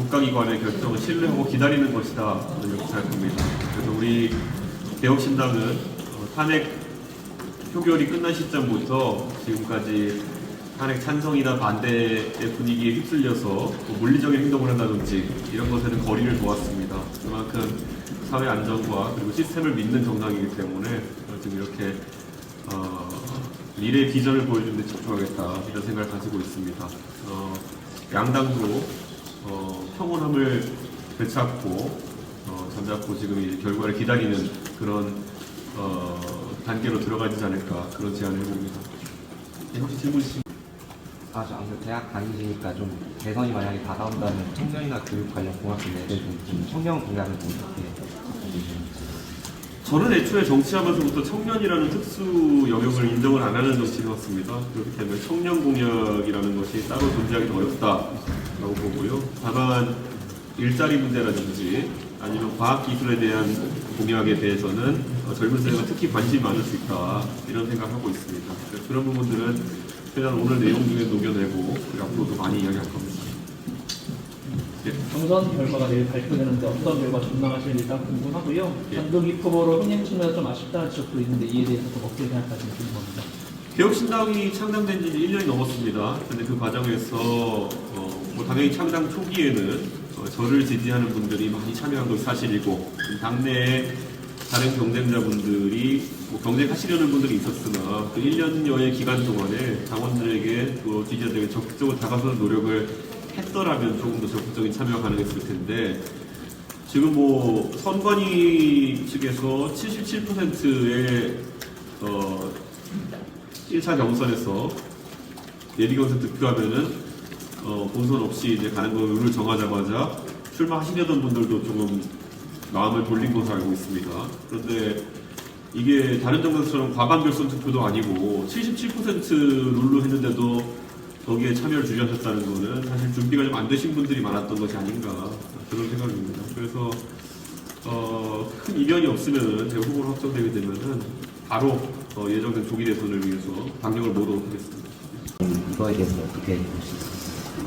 그 국가기관의 결정을 신뢰하고 기다리는 것이다 이렇게 생각합니다. 그래서 우리 개혁신당은 어, 탄핵 표결이 끝난 시점부터 지금까지 탄핵 찬성이나 반대의 분위기에 휩쓸려서 뭐 물리적인 행동을 한다든지 이런 것에는 거리를 두었습니다. 그만큼 사회 안정과 그리고 시스템을 믿는 정당이기 때문에 어, 지금 이렇게 어, 미래 비전을 보여주는 데 집중하겠다 이런 생각을 가지고 있습니다. 어, 양당도 어, 평온함을 되찾고 어, 잠잡고 지금 이 결과를 기다리는 그런 어, 단계로 들어가지 않을까 그런 제안을 해봅니다. 네, 혹시 질문 있으신 아, 저 아무래도 대학 다니시니까 좀 대선이 만약에 다가온다면 청년이나 교육 관련 공학들에 대해 좀, 좀 청년 공약을 좀 어떻게. 저는 애초에 정치하면서부터 청년이라는 특수 영역을 인정을 안 하는 정치인이었습니다. 그렇기 때문에 청년 공약이라는 것이 따로 존재하기 어렵다 라고 보고요. 다만 일자리 문제라든지 아니면 과학기술에 대한 공약에 대해서는 어, 젊은 세대가 특히 관심이 많을 수 있다 이런 생각하고 있습니다. 그런 부분들은 최대한 오늘 내용 중에 녹여내고 앞으로도 많이 이야기할 겁니다. 예. 경선 결과가 내일 발표되는데 어떤 결과 전망하실지 일단 궁금하고요. 예. 단독 입후보로 흥행 측면에서 좀 아쉽다는 지적도 있는데 이에 대해서 좀 어떻게 생각하시는지 궁금합니다. 개혁신당이 창당된 지 1년이 넘었습니다. 근데 그 과정에서 어, 뭐 당연히 창당 초기에는 어, 저를 지지하는 분들이 많이 참여한 것이 사실이고 당내에 다른 경쟁자분들이 뭐 경쟁하시려는 분들이 있었으나 그 1년여의 기간 동안에 당원들에게 또 지지자들에게 적극적으로 다가서는 노력을 했더라면 조금 더 적극적인 참여가 가능했을 텐데 지금 뭐 선관위 측에서 77%의 어, 1차 경선에서 예비 경선 득표하면은 어, 본선 없이 이제 가는 걸 룰을 정하자마자 출마하시려던 분들도 조금 마음을 돌린 것으로 알고 있습니다. 그런데 이게 다른 정당처럼 과반 결선 투표도 아니고 77% 룰로 했는데도 거기에 참여를 주저하셨다는 거는 사실 준비가 좀 안 되신 분들이 많았던 것이 아닌가 그런 생각입니다. 그래서 어, 큰 이변이 없으면 제가 후보로 확정되게 되면은 바로 어, 예정된 조기 대선을 위해서 방역을 모도록 하겠습니다. 이거에 대해서 어떻게 보시죠?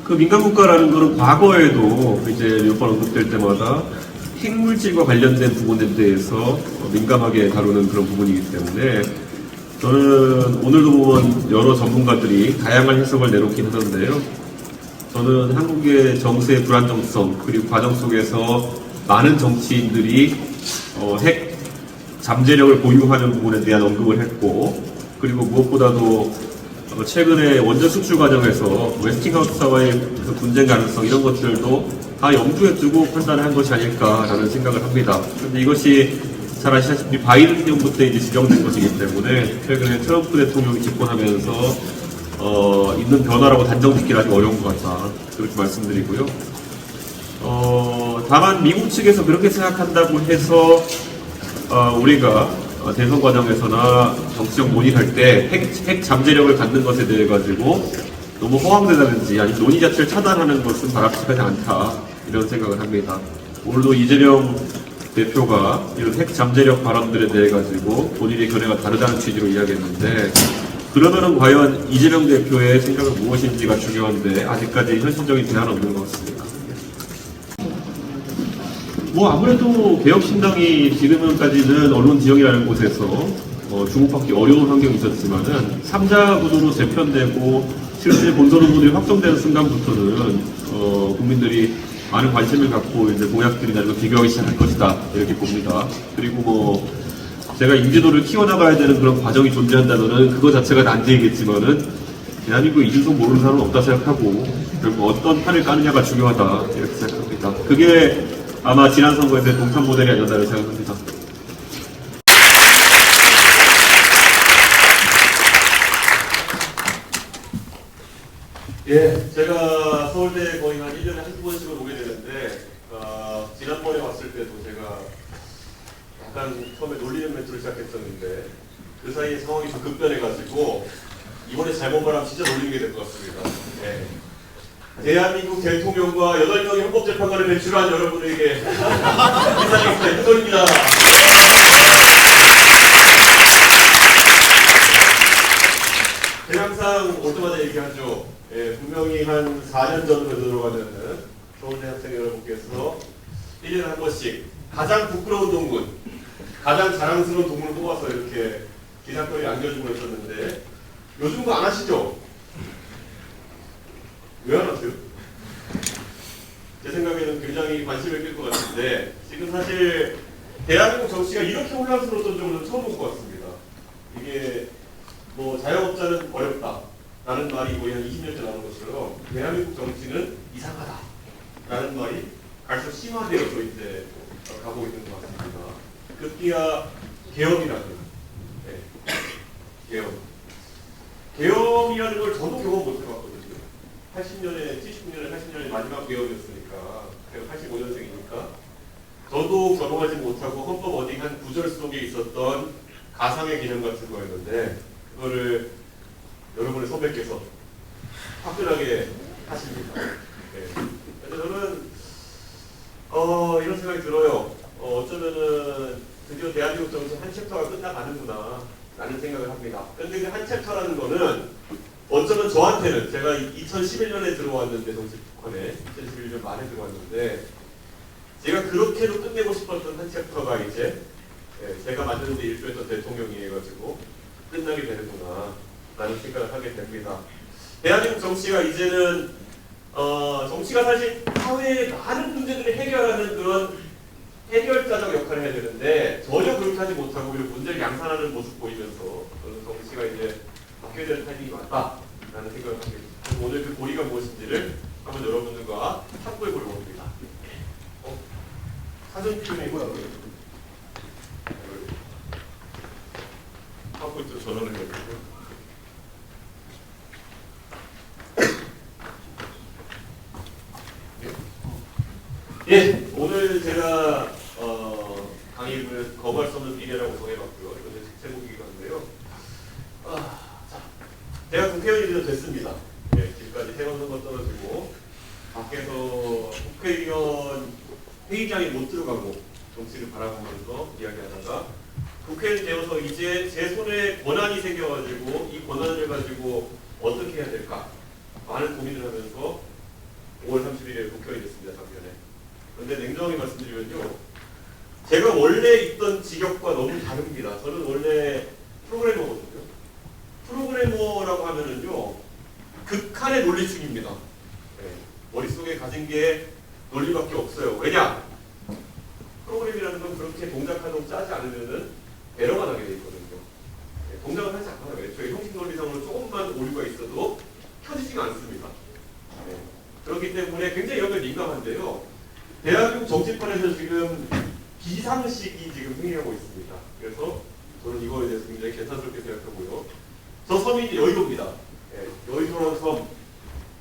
그 민간국가라는 거는 과거에도 이제 몇 번 언급될 때마다 핵물질과 관련된 부분에 대해서 어, 민감하게 다루는 그런 부분이기 때문에 저는 오늘도 보면 여러 전문가들이 다양한 해석을 내놓긴 하던데요. 저는 한국의 정세의 불안정성 그리고 과정 속에서 많은 정치인들이 어, 핵 잠재력을 보유하는 부분에 대한 언급을 했고 그리고 무엇보다도 어, 최근에 원전 수출 과정에서 웨스팅하우스와의 그 분쟁 가능성 이런 것들도 다 염두에 두고 판단을 한 것이 아닐까라는 생각을 합니다. 그런데 이것이 잘 아시다시피 바이든 정부 때 이제 지정된 것이기 때문에 최근에 트럼프 대통령이 집권하면서 어, 있는 변화라고 단정짓기는 아직 어려운 것 같다. 그렇게 말씀드리고요. 어, 다만 미국 측에서 그렇게 생각한다고 해서 어, 우리가 어, 대선 과정에서나 정치적 논의할 때 핵, 핵 잠재력을 갖는 것에 대해 가지고 너무 허황되다든지 아니 논의 자체를 차단하는 것은 바람직하지 않다 이런 생각을 합니다. 오늘도 이재명 대표가 이런 핵 잠재력 발언들에 대해 가지고 본인의 견해가 다르다는 취지로 이야기했는데 그러면은 과연 이재명 대표의 생각은 무엇인지가 중요한데 아직까지 현실적인 대안은 없는 것 같습니다. 뭐 아무래도 개혁신당이 지금까지는 언론 지형이라는 곳에서 어, 주목받기 어려운 환경이 있었지만은 3자 구도로 재편되고 실제 본선 후보들이 확정되는 순간부터는 어, 국민들이 많은 관심을 갖고 이제 공약들이나 이런 걸 비교하기 시작할 것이다 이렇게 봅니다. 그리고 뭐 제가 인지도를 키워나가야 되는 그런 과정이 존재한다면은 그거 자체가 난제이겠지만은 대한민국 이준석 모르는 사람은 없다 생각하고 결국 어떤 판을 까느냐가 중요하다 이렇게 생각합니다. 그게 아마 지난 선거에서의 동탄 모델이 아니었나를 생각합니다. 예, 제가 서울대 거의 한 1년에 한두 번씩은 오게 되는데, 어, 지난번에 왔을 때도 제가 약간 처음에 놀리는 멘트를 시작했었는데, 그 사이에 상황이 좀 급변해가지고, 이번에 잘못 말하면 진짜 놀리게 될 것 같습니다. 예. 대한민국 대통령과 8명의 헌법재판관을 배출한 여러분에게 인사드리겠습니다. 윤석입니다. 제가 항상 올 때마다 얘기하죠. 예, 분명히 한 4년 전으로 들어가면은 서울대 학생 여러분께서 1년에 한 번씩 가장 부끄러운 동문, 가장 자랑스러운 동문을 뽑아서 이렇게 기사거리에 안겨주고 있었는데 요즘 그거 안 하시죠? 왜 안 하세요? 제 생각에는 굉장히 관심을 끌 것 같은데 지금 사실 대한민국 정치가 이렇게 혼란스러웠던 적은 처음 본 것 같습니다. 이게 뭐 자영업자는 어렵다 라는 말이 거의 한 20년째 나오는 것처럼 대한민국 정치는 이상하다 라는 말이 갈수록 심화되어서 이제 가고 있는 것 같습니다. 급기야 계엄이라는 네. 계엄. 계엄이라는 걸 저도 경험 못 해봤거든요. 80년에 70년에 80년에 마지막 계엄이었으니까 제가 85년생이니까 저도 경험하지 못하고 헌법 어디 한 구절 속에 있었던 가상의 개념 같은 거였는데 그거를 여러분의 선배께서 화끈하게 하십니다. 네. 저는 어, 이런 생각이 들어요. 어, 어쩌면은 드디어 대한민국 정치 한 챕터가 끝나가는구나 라는 생각을 합니다. 근데 그 한 챕터라는 거는 어쩌면 저한테는 제가 2011년에 들어왔는데 정치권에 2011년 말에 들어왔는데 제가 그렇게도 끝내고 싶었던 한 챕터가 이제 예, 제가 만드는데 일조했던 대통령이 해가지고 끝나게 되는구나 라는 생각을 하게 됩니다. 대한민국 정치가 이제는 어, 정치가 사실 사회의 많은 문제들을 해결하는 그런 해결자적 역할을 해야 되는데 전혀 그렇게 하지 못하고 오히려 문제를 양산하는 모습 보이면서 정치가 이제 바뀌어야 될 타이밍이 왔다 라는 생각을 됩니다. 그래서 오늘 그 고리가 무엇인지를 한번 여러분들과 탐구해 보려고 합니다. 어? 사전 표현이 뭐야? 하고 있죠 전화를 해가지고. 예, 오늘 제가 어, 강의를 거부할 수 없는 미래라고 정해봤고요. 이번에 제목이기도 한데요. 아, 자, 제가 국회의원이 됐습니다. 예, 지금까지 세번 선거 떨어지고 밖에서 국회의원 회의장에 못 들어가고 정치를 바라보면서 이야기하다가 국회의원 되어서 이제 제 손에 권한이 생겨가지고 이 권한을 가지고 어떻게 해야 될까 많은 고민을 하면서 5월 30일에 국회의원이 됐습니다. 작년에. 근데 냉정하게 말씀드리면요. 제가 원래 있던 직역과 너무 다릅니다. 저는 원래 프로그래머거든요. 프로그래머라고 하면은요. 극한의 논리충입니다. 네. 머릿속에 가진 게 논리밖에 없어요. 왜냐? 그렇게 동작하동 짜지 않으면은 에러가 나게 돼 있거든요. 네, 동작을 하지 않아요. 애초에 형식 논리상으로 조금만 오류가 있어도 켜지지가 않습니다. 네. 그렇기 때문에 굉장히 이런 걸 민감한데요. 대한민국 정치판에서 지금 비상식이 지금 흥행하고 있습니다. 그래서 저는 이거에 대해서 굉장히 개탄스럽게 생각하고요. 저 섬이 여의도입니다. 예, 여의도라는 섬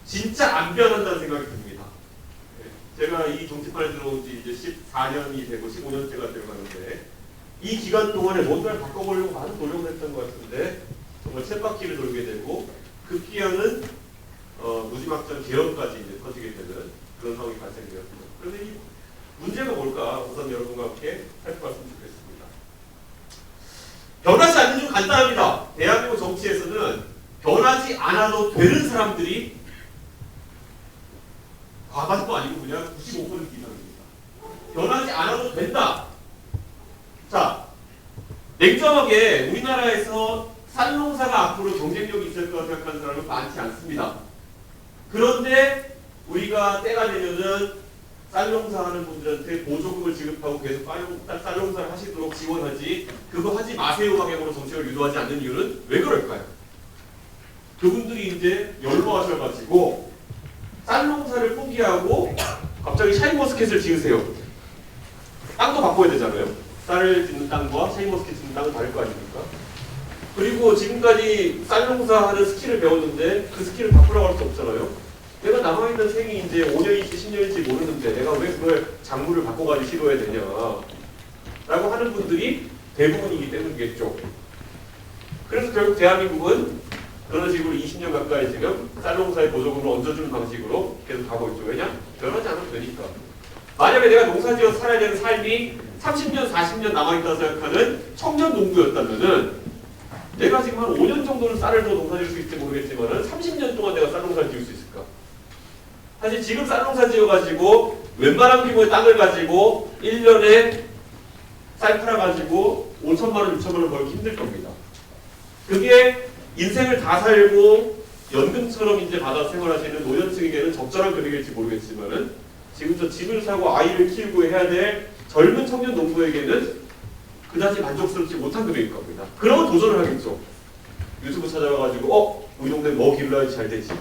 진짜 안 변한다는 생각이 듭니다. 예, 제가 이 정치판에 들어온 지 이제 14년이 되고 15년째가 되어가는데 이 기간 동안에 뭔가를 바꿔보려고 많은 노력을 했던 것 같은데 정말 쳇바퀴를 돌게 되고 급기야는 어, 무지막지한 계엄까지 이제 터지게 되는 그런 상황이 발생되었습니다. 그런데 이 문제가 뭘까 우선 여러분과 함께 살펴봤으면 좋겠습니다. 변하지 않는 좀 간단합니다. 대한민국 정치에서는 변하지 않아도 되는 사람들이 과반도 아니고 그냥 95% 이상입니다. 변하지 않아도 된다. 자, 냉정하게 우리나라에서 쌀농사가 앞으로 경쟁력이 있을 거라고 생각하는 사람은 많지 않습니다. 그런데 우리가 때가 되면은 쌀농사 하는 분들한테 보조금을 지급하고 계속 쌀- 쌀농사를 하시도록 지원하지 그거 하지 마세요 방향으로 정책을 유도하지 않는 이유는 왜 그럴까요? 그분들이 이제 연로하셔가지고 쌀 농사를 포기하고 갑자기 샤인머스켓을 지으세요. 땅도 바꿔야 되잖아요. 쌀을 짓는 땅과 샤인머스켓 짓는 땅은 다를 거 아닙니까? 그리고 지금까지 쌀 농사하는 스킬을 배웠는데 그 스킬을 바꾸라고 할 수 없잖아요. 내가 남아있는 생이 이제 5년인지 10년인지 모르는데 내가 왜 그걸 작물을 바꿔가지고 시도해야 되냐 라고 하는 분들이 대부분이기 때문이겠죠. 그래서 결국 대한민국은 그런 식으로 20년 가까이 지금 쌀농사의 보조금을 얹어주는 방식으로 계속 가고 있죠. 왜냐? 변하지 않아도 되니까. 만약에 내가 농사지어 살아야 되는 삶이 30년, 40년 남아있다고 생각하는 청년 농부였다면은 내가 지금 한 5년 정도는 쌀을 더 농사 지을 수 있을지 모르겠지만 30년 동안 내가 쌀 농사를 지을 수 있을까? 사실 지금 쌀농사 지어가지고 웬만한 규모의 땅을 가지고 1년에 쌀 팔아가지고 5천만 원, 6천만 원 벌기 힘들 겁니다. 그게 인생을 다 살고 연금처럼 이제 받아 생활하시는 노년층에게는 적절한 금액일지 모르겠지만은 지금 저 집을 사고 아이를 키우고 해야 될 젊은 청년 농부에게는 그다지 만족스럽지 못한 금액일 겁니다. 그러면 도전을 하겠죠. 유튜브 찾아와가지고 어 우리 동네 뭐 길러야지 잘 되지.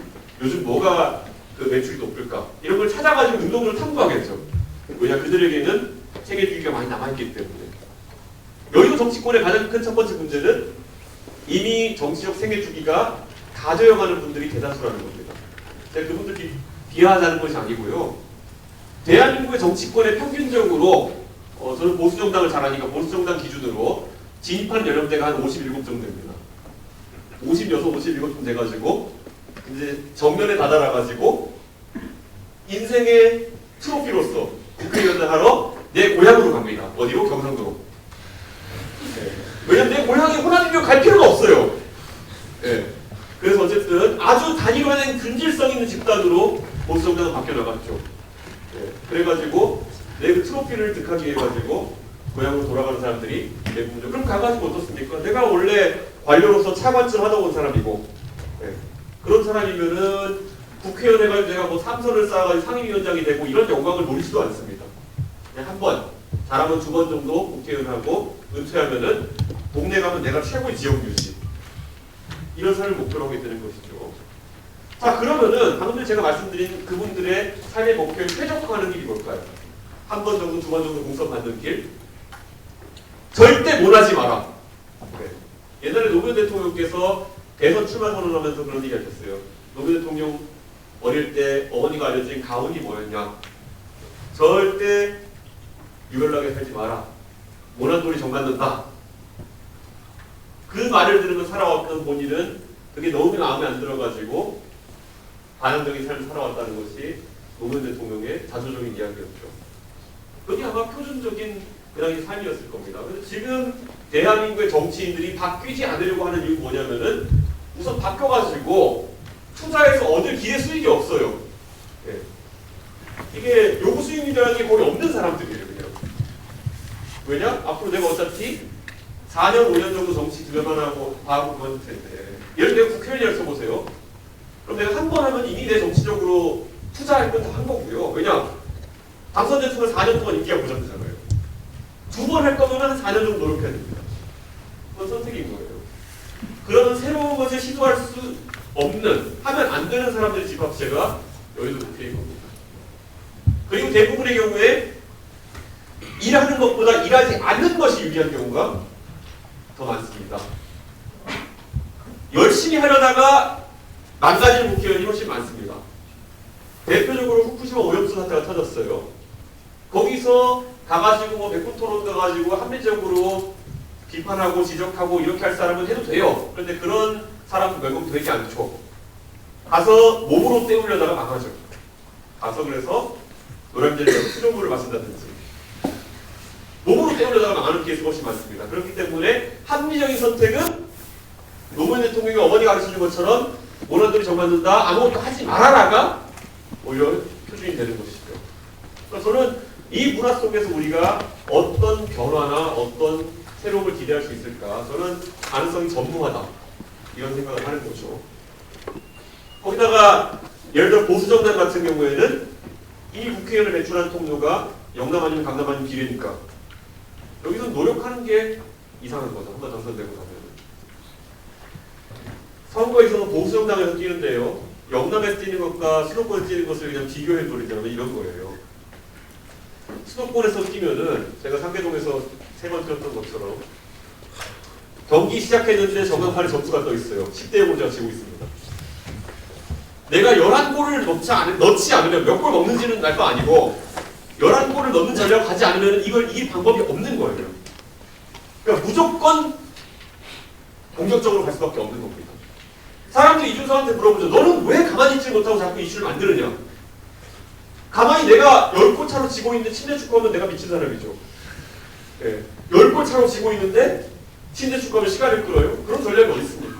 요즘 뭐가 그 매출이 높을까? 이런 걸 찾아가지고 운동을 탐구하겠죠. 왜냐 그들에게는 세계 주기가 많이 남아있기 때문에. 여의도 정치권의 가장 큰 첫 번째 문제는 이미 정치적 생애 주기가 다 되어가는 분들이 대다수라는 겁니다. 제가 그분들 비, 비하하자는 것이 아니고요. 대한민국의 정치권에 평균적으로 어, 저는 보수 정당을 잘 아니까 보수 정당 기준으로 진입한 연령대가 한 57 정도 됩니다. 56, 57쯤 돼가지고 이제 정면에 다다라가지고 인생의 트로피로서 국회의원을 하러 내 고향으로 갑니다. 어디로? 경상도로. 네. 왜냐면 내 고향에 호남이면 갈 필요가 없어요. 예. 그래서 어쨌든 아주 단일화된 균질성 있는 집단으로 보수 정당은 바뀌어 나갔죠. 예. 그래가지고 내그 트로피를 득하기 위해 가지고 고향으로 돌아가는 사람들이 대부분이죠. 그럼 가가지고 어떻습니까? 내가 원래 관료로서 차관을 하다 온 사람이고 예. 그런 사람이면은 국회의원 해가지고 내가 뭐 삼선을 쌓아가지고 상임위원장이 되고 이런 영광을 노리지도 않습니다. 그냥 한 번, 잘하면 두번 정도 국회의원 하고 은퇴하면은 동네 가면 내가 최고의 지역 유지 이런 삶을 목표로 하게 되는 것이죠. 자 그러면은 방금 전에 제가 말씀드린 그분들의 삶의 목표를 최적화하는 길이 뭘까요? 한 번 정도, 두 번 정도 공선 받는 길. 절대 못하지 마라. 네. 옛날에 노무현 대통령께서 대선 출마 선언하면서 그런 얘기 하셨어요. 노무현 대통령 어릴 때 어머니가 알려준 가훈이 뭐였냐? 절대 유별나게 살지 마라. 모난 돌이 정 맞는다. 그 말을 들으며 살아왔던 본인은 그게 너무 마음에 안 들어가지고 반항적인 삶을 살아왔다는 것이 노무현 대통령의 자조적인 이야기였죠. 그게 아마 표준적인 그 당시 삶이었을 겁니다. 그래서 지금 대한민국의 정치인들이 바뀌지 않으려고 하는 이유가 뭐냐면은 우선 바뀌어가지고 투자해서 얻을 기회 수익이 없어요. 예. 이게 요구 수익률이라는 게 거의 없는 사람들이에요. 그냥. 왜냐? 앞으로 내가 어차피 4년, 5년 정도 정치 들여만 하고 하고 그만둘 텐데 예를 들어 국회의원이라 써보세요. 그럼 내가 한 번 하면 이미 내 정치적으로 투자할 건 다 한 거고요. 왜냐? 당선됐으면 4년 동안 인기가 보장되잖아요. 두 번 할 거면 한 4년 정도 노력해야 됩니다. 그건 선택인 거예요. 그러면 새로운 것을 시도할 수 없는, 하면 안 되는 사람들의 집합체가 여의도 국회인 겁니다. 그리고 대부분의 경우에 일하는 것보다 일하지 않는 것이 유리한 경우가 더 많습니다. 열심히 하려다가 망가지는 국회의원이 훨씬 많습니다. 대표적으로 후쿠시마 오염수 사태가 터졌어요. 거기서 가가지고 뭐 백분 토론 가가지고 합리적으로 비판하고 지적하고 이렇게 할 사람은 해도 돼요. 그런데 그런 사람 결국 되지 않죠. 가서 몸으로 때우려다가 망하죠. 가서 그래서 노량진에서 수돗물을 마신다든지 몸으로 때우려다가 망하는 케이스가 훨씬 많습니다. 그렇기 때문에 합리적인 선택은 노무현 대통령이 어머니가 가르쳐준 것처럼 모난들이 정맞는다 아무것도 하지 말아라가 오히려 표준이 되는 것이죠. 그러니까 저는 이 문화 속에서 우리가 어떤 변화나 어떤 새로움을 기대할 수 있을까? 저는 가능성이 전무하다 이런 생각을 하는 거죠. 거기다가 예를 들어 보수 정당 같은 경우에는 이 국회의원을 배출하는 통로가 영남 아니면 강남 아니면 비례니까 여기서 노력하는 게 이상한 거죠. 한번 당선되고 나면. 선거에 있어서 보수 정당에서 뛰는데요. 영남에서 뛰는 것과 수도권에서 뛰는 것을 그냥 비교해 버리자면 이런 거예요. 수도권에서 뛰면은 제가 상계동에서 세 번 뛰었던 것처럼 경기 시작했는데 정강판에 점수가 떠 있어요. 10대 0으로 제가 지고 있습니다. 내가 11골을 넣지, 않, 넣지 않으면 몇골 넣는지는 알 거 아니고 11골을 넣는 전략을 가지 않으면 이걸 이길 방법이 없는 거예요. 그러니까 무조건 공격적으로 갈 수밖에 없는 겁니다. 사람들이 이준석한테 물어보죠. 너는 왜 가만히 있지 못하고 자꾸 이슈를 만드느냐? 가만히 내가 10골 차로 지고 있는데 침대 축구하면 내가 미친 사람이죠. 예. 10골 차로 지고 있는데 침대 축구하면 시간을 끌어요? 그런 전략이 어디 있습니까?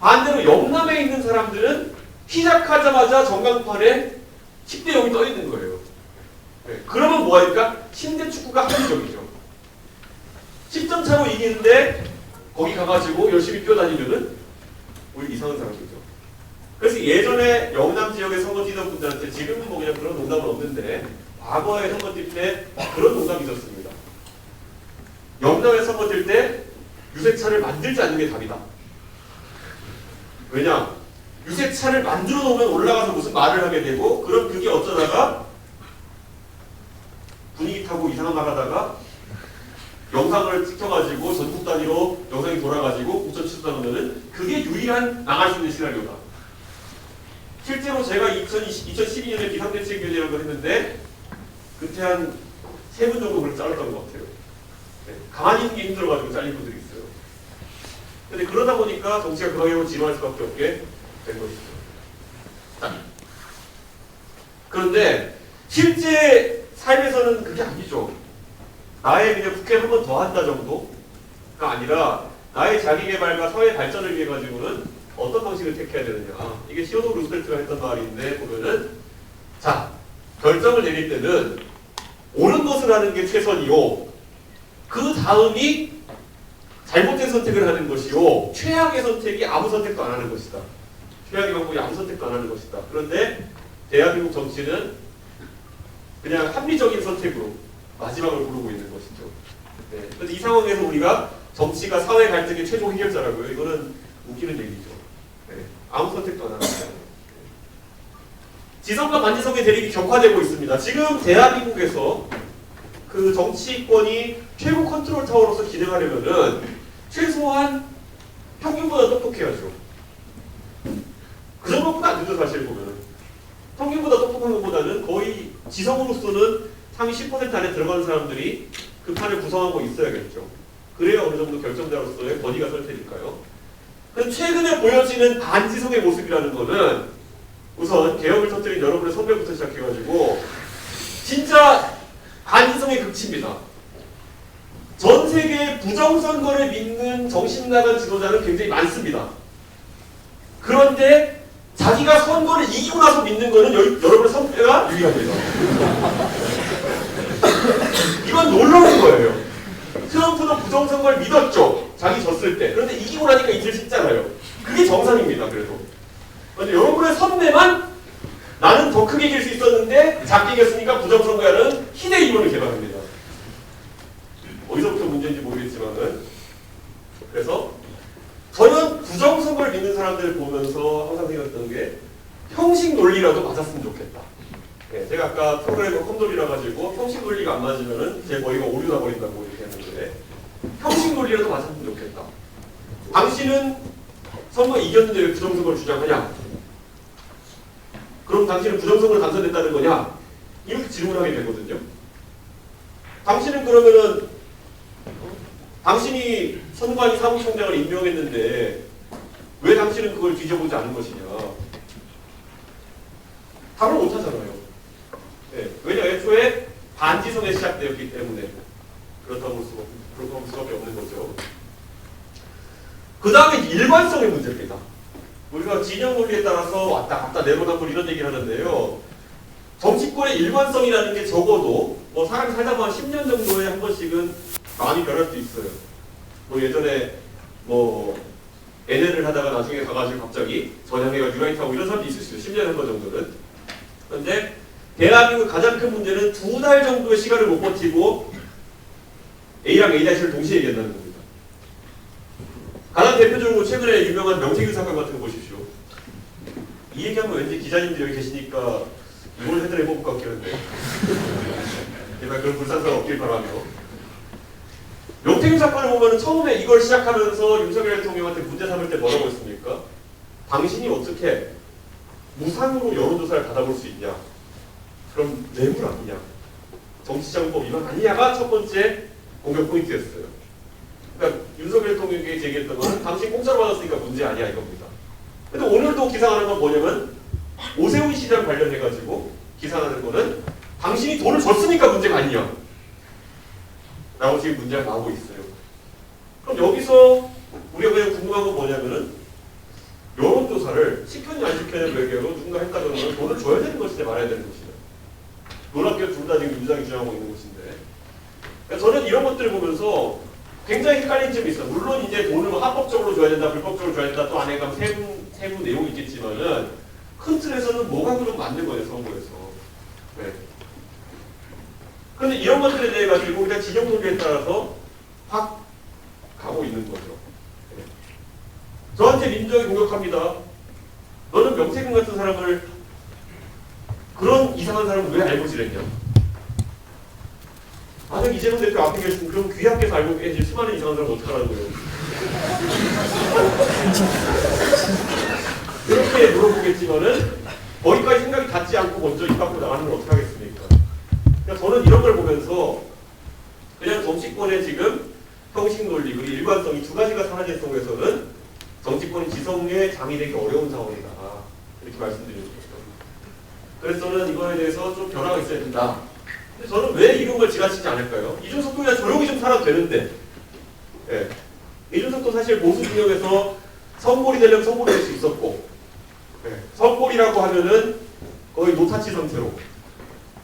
반대로 영남에 있는 사람들은 시작하자마자 전광판에 10대 0이 떠 있는 거예요. 네, 그러면 뭐하니까 신대 축구가 합리적이죠. 10점 차로 이기는데 거기 가가지고 열심히 뛰어다니면은 우리 이상한 사람이죠. 그래서 예전에 영남 지역에 선거 뛰던 분들한테 지금은 뭐 그냥 그런 농담은 없는데 과거에 선거 뛸 때 그런 농담이 있었습니다. 영남에 선거 뛸 때 유세차를 만들지 않는 게 답이다. 왜냐? 유세차를 만들어 놓으면 올라가서 무슨 말을 하게 되고 그럼 그게 어쩌다가 분위기 타고 이상한 말 하다가 영상을 찍혀가지고 전국 단위로 영상이 돌아가지고 국전 취소당하면은 그게 유일한 나갈 수 있는 시나리오다. 실제로 제가 2020, 2012년에 비상대책위원회라고 했는데 그때 한 세 분 정도 그렇게 잘랐던 것 같아요. 네, 가만히 있는 게 힘들어가지고 잘린 분들이 있어요. 근데 그러다 보니까 정치가 그 방향으로 진화할 수밖에 없게 된 것이죠. 자, 그런데 실제 삶에서는 그게 아니죠. 나의 그냥 국회 한 번 더 한다 정도가 아니라 나의 자기 개발과 사회 발전을 위해 가지고는 어떤 방식을 택해야 되느냐. 이게 시오도 루스벨트가 했던 말인데 보면은 자 결정을 내릴 때는 옳은 것을 하는 게 최선이요. 그 다음이 잘못된 선택을 하는 것이요. 최악의 선택이 아무 선택도 안 하는 것이다. 최악의 방법이 아무 선택도 안 하는 것이다. 그런데 대한민국 정치는 그냥 합리적인 선택으로 마지막을 고르고 있는 것이죠. 네. 그런데 이 상황에서 우리가 정치가 사회 갈등의 최종 해결자라고요. 이거는 웃기는 얘기죠. 네. 아무 선택도 안 하는 거예요. 지성과 반지성의 대립이 격화되고 있습니다. 지금 대한민국에서 그 정치권이 최고 컨트롤 타워로서 기능하려면은 최소한 평균보다 똑똑해야죠. 그 정도보다 안 되죠, 사실 보면은. 평균보다 똑똑한 것보다는 거의 지성으로서는 상위 10% 안에 들어가는 사람들이 그 판을 구성하고 있어야겠죠. 그래야 어느 정도 결정자로서의 권위가 설 테니까요. 최근에 보여지는 반지성의 모습이라는 거는 우선 개혁을 터뜨린 여러분의 선배부터 시작해가지고 진짜 반지성의 극치입니다. 전 세계 부정선거를 믿는 정신 나간 지도자는 굉장히 많습니다. 그런데 자기가 선거를 이기고 나서 믿는 거는 여, 여러분의 선배가 유리합니다. 이건 놀라운 거예요. 트럼프도 부정선거를 믿었죠. 자기 졌을 때. 그런데 이기고 나니까 이틀 쉽잖아요. 그게 정상입니다. 그래도. 근데 여러분의 선배만 나는 더 크게 이길 수 있었는데 작게 이겼으니까 부정선거라는 희대 이론을 개발합니다. 어디서부터 문제인지 모르겠지만은 그래서 저는 부정선거를 믿는 사람들을 보면서 항상 생각했던 게 형식 논리라도 맞았으면 좋겠다. 네, 제가 아까 프로그램을 컴돌이라 가지고 형식 논리가 안 맞으면은 제 머리가 오류나 버린다고 이렇게 했는데 형식 논리라도 맞았으면 좋겠다. 당신은 선거 이겼는데 왜 부정선거를 주장하냐? 그럼 당신은 부정선거로 당선됐다는 거냐? 이렇게 질문하게 되거든요. 당신은 그러면은 어? 당신이 선관위 사무총장을 임명했는데 왜 당신은 그걸 뒤져보지 않은 것이냐? 답을 못 하잖아요. 네, 왜냐 애초에 반지성에 시작되었기 때문에 그렇다고 볼 수가 그렇다고 볼 수밖에 없는 거죠. 그 다음에 일관성의 문제입니다. 우리가 진영 논리에 따라서 왔다 갔다 내로남불 이런 얘기를 하는데요. 정치권의 일관성이라는 게 적어도 뭐 사람이 살다 보면 10년 정도에 한 번씩은 마음이 변할 수 있어요. 뭐 예전에 뭐 NL을 하다가 나중에 가가지고 갑자기 전향해가 유라이트하고 이런 사람도 있을 수 있어요. 10년에 한 번 정도는. 그런데 대한민국 가장 큰 문제는 두 달 정도의 시간을 못 버티고 A랑 A-를 동시에 얘기한다는 겁니다. 가장 대표적으로 최근에 유명한 명태균 사건 같은 거 보십시오. 이 얘기하면 왠지 기자님들 여기 계시니까 뭘 해드려 해볼 것 같긴 한데 제발 그런 불산사가 없길 바라며 명태균 사건을 보면 처음에 이걸 시작하면서 윤석열 대통령한테 문제 삼을 때 뭐라고 했습니까? 당신이 어떻게 무상으로 여론조사를 받아볼 수 있냐? 그럼 뇌물 아니냐? 정치자금법 위반 아니냐가 첫 번째 공격 포인트였어요. 그러니까 윤석열 대통령에게 제기했던 거는 당신 공짜로 받았으니까 문제 아니야 이겁니다. 근데 오늘도 기사하는 건 뭐냐면 오세훈 시장 관련해가지고 기사하는 거는 당신이 돈을 줬으니까 문제가 아니냐. 라고 지금 문제가 나오고 있어요. 그럼 여기서 우리가 그냥 궁금한 건 뭐냐면은 여론조사를 시켰냐 안 시켰냐 외교로 누군가 했다 그러면 돈을 줘야 되는 것이냐 말아야 되는 것이냐. 놀랍게 둘다 지금 민주당이 주장하고 있는 곳인데. 그러니까 저는 이런 것들을 보면서 굉장히 헷갈린 점이 있어요. 물론 이제 돈을 뭐 합법적으로 줘야 된다, 불법적으로 줘야 된다, 또 안에 가면 세부, 세부 내용이 있겠지만은 큰 틀에서는 뭐가 그럼 맞는 거예요, 선거에서. 네. 그런데 이런 것들에 대해 가지고 그냥 진영 논리에 따라서 확 가고 있는 거죠. 네. 저한테 민주당이 공격합니다. 너는 명태균 같은 사람을 그런 이상한 사람을 왜 알고 지냈냐? 만약 이재명 대표 앞에 계시면 그럼 귀 앞에서 알고 계실 수많은 이상한 사람 어떡하라는 거예요? 그렇게 물어보겠지만은 거기까지 생각이 닿지 않고 먼저 입 밖으로 나가는 걸 어떻게 하겠습니까? 그러니까 저는 이런 걸 보면서 그냥 정치권의 지금 형식 논리 그리고 일관성이 두 가지가 사라진 속에서는 정치권이 지성에 장이되기 어려운 상황이다 이렇게 말씀드리는 거죠. 그래서 저는 이거에 대해서 좀 변화가 있어야 된다. 근데 저는 왜 이런 걸 지나치지 않을까요? 이준석 도 그냥 조용히 좀 살아도 되는데 예. 이준석도 사실 보수 진영에서 선골이 되려면 선골이 될 수 있었고 예. 선골이라고 하면은 거의 노타치 상태로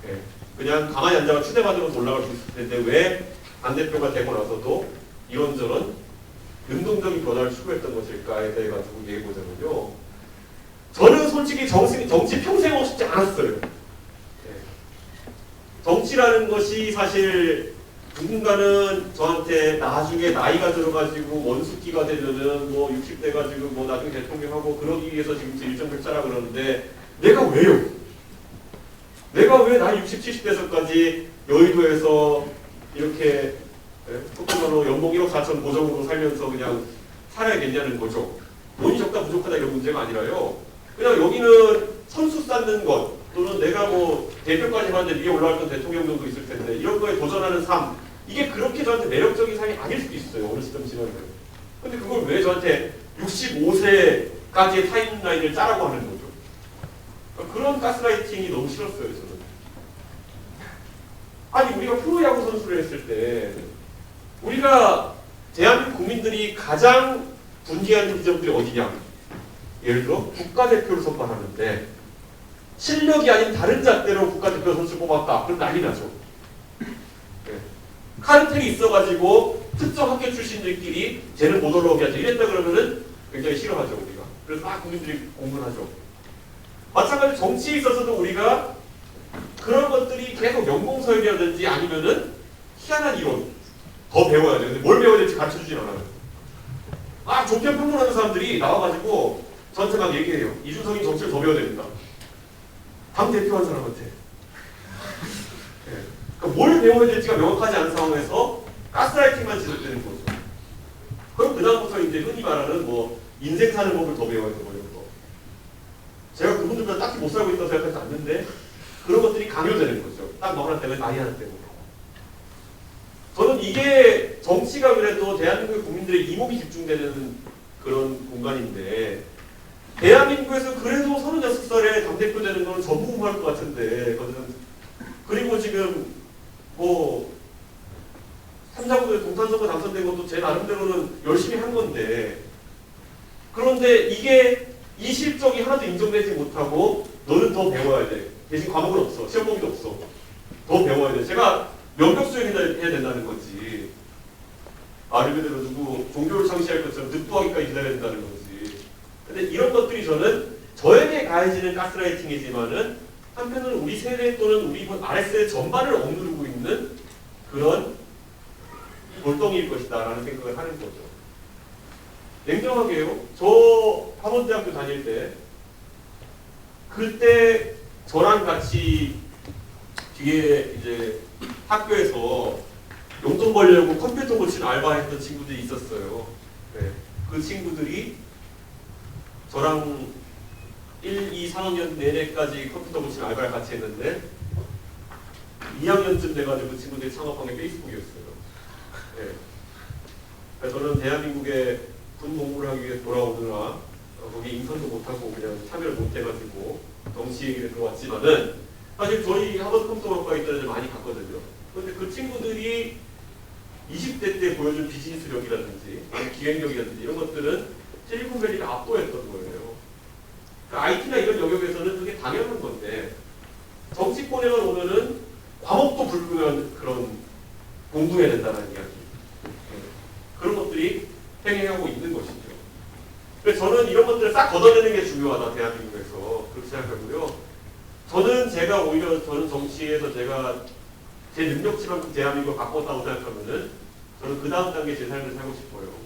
예. 그냥 가만히 앉아가 추대받으면서 올라갈 수 있을 텐데 왜 안 대표가 되고 나서도 이런저런 능동적인 변화를 추구했던 것일까에 대해 가지고 얘기해 보자면요. 저는 솔직히 정치, 정치 평생 하고 싶지 않았어요. 예. 정치라는 것이 사실 누군가는 저한테 나중에 나이가 들어가지고 원숙기가 되면은 뭐 60대 가지고 뭐 나중에 대통령하고 그러기 위해서 지금 일정 백자라 그러는데 내가 왜요? 내가 왜 나이 60, 70대서까지 여의도에서 이렇게 조금만 연봉 1억 4천 고정으로 살면서 그냥 살아야겠냐는 거죠. 돈이 적다 부족하다 이런 문제가 아니라요. 그냥 여기는 선수 쌓는 것 또는 내가 뭐 대표까지 하는데 위에 올라갈 건 대통령도 있을 텐데 이런 거에 도전하는 삶 이게 그렇게 저한테 매력적인 삶이 아닐 수도 있어요. 어느 시점 지나면. 근데 그걸 왜 저한테 65세까지의 타임라인을 짜라고 하는 거죠. 그런 가스라이팅이 너무 싫었어요. 아니 우리가 프로야구 선수를 했을 때 우리가 대한민국 국민들이 가장 분개하는 지점들이 어디냐? 예를 들어 국가대표를 선발하는데 실력이 아닌 다른 잣대로 국가대표 선수 뽑았다. 그럼 난리 나죠. 네. 카르텔이 있어가지고 특정 학교 출신들끼리 쟤는 못 올라오게 하자. 이랬다 그러면은 굉장히 싫어하죠 우리가. 그래서 막 국민들이 공분하죠. 마찬가지로 정치에 있어서도 우리가 그런 것들이 계속 연공서열이라든지 아니면은 희한한 이론 더 배워야 돼. 근데 뭘 배워야 될지 가르쳐 주진 않아요. 아, 좋게 평론하는 사람들이 나와가지고 저한테 막 얘기해요. 이준석이 정치를 더 배워야 됩니다. 당 대표한 사람한테. 예. 그러니까 뭘 배워야 될지가 명확하지 않은 상황에서 가스라이팅만 지속되는 거죠. 그럼 그다음부터 이제 흔히 말하는 뭐 인생 사는 법을 더 배워야 되고 이런 거. 제가 그분들보다 딱히 못 살고 있다고 생각하지 않는데 강요되는 거죠. 딱 너무나 때문에 나이 하나 때문에. 저는 이게 정치가 그래도 대한민국의 국민들의 이목이 집중되는 그런 공간인데 대한민국에서 그래도 36살에 당대표 되는 건 전무후무할 것 같은데 저는 그리고 지금 뭐 삼자구에 동탄선거 당선된 것도 제 나름대로는 열심히 한 건데 그런데 이게 이 실적이 하나도 인정되지 못하고 너는 더 배워야 돼. 대신 과목은 없어. 시험 범위도 없어. 더 배워야 돼. 제가 명격 수행해야 해야 된다는 거지. 말 그대로 누구 종교를 창시할 것처럼 늑도하기까지 기다려야 된다는 거지. 근데 이런 것들이 저는 저에게 가해지는 가스라이팅이지만은 한편으로는 우리 세대 또는 우리 RS의 전반을 억누르고 있는 그런 골동일 것이다라는 생각을 하는 거죠. 냉정하게요. 저 학원대학교 다닐 때 그때 저랑 같이 뒤에 이제 학교에서 용돈 벌려고 컴퓨터 고치는 알바했던 친구들이 있었어요. 네. 그 친구들이 저랑 1, 2, 3학년 내내까지 컴퓨터 고치는 알바를 같이 했는데 2학년쯤 돼가지고 그 친구들이 창업한 게 페이스북이었어요. 네. 저는 대한민국에 군 공부를 하기 위해 돌아오느라 어, 거기 인턴도 못하고 그냥 참여를 못해가지고 정치 얘기를 들어왔지만은 사실 저희 하버드 컴퓨터학과에 있던 애들 많이 갔거든요. 근데 그 친구들이 20대 때 보여준 비즈니스력이라든지 기획력이라든지 이런 것들은 실리콘밸리가 압도했던 거예요. 그러니까 IT나 이런 영역에서는 그게 당연한 건데 정치권에만 오면은 과목도 불구한 그런 공부해야 된다는 이야기. 예. 그런 것들이 행해하고 있는 것이죠. 그래서 저는 이런 것들을 싹 걷어내는 게 중요하다 대한민국에서 그렇게 생각하고요. 저는 제가 오히려 저는 정치에서 제가 제 능력치만큼 대한민국을 바꿨다고 생각하면은 저는 그 다음 단계 제 삶을 살고 싶어요.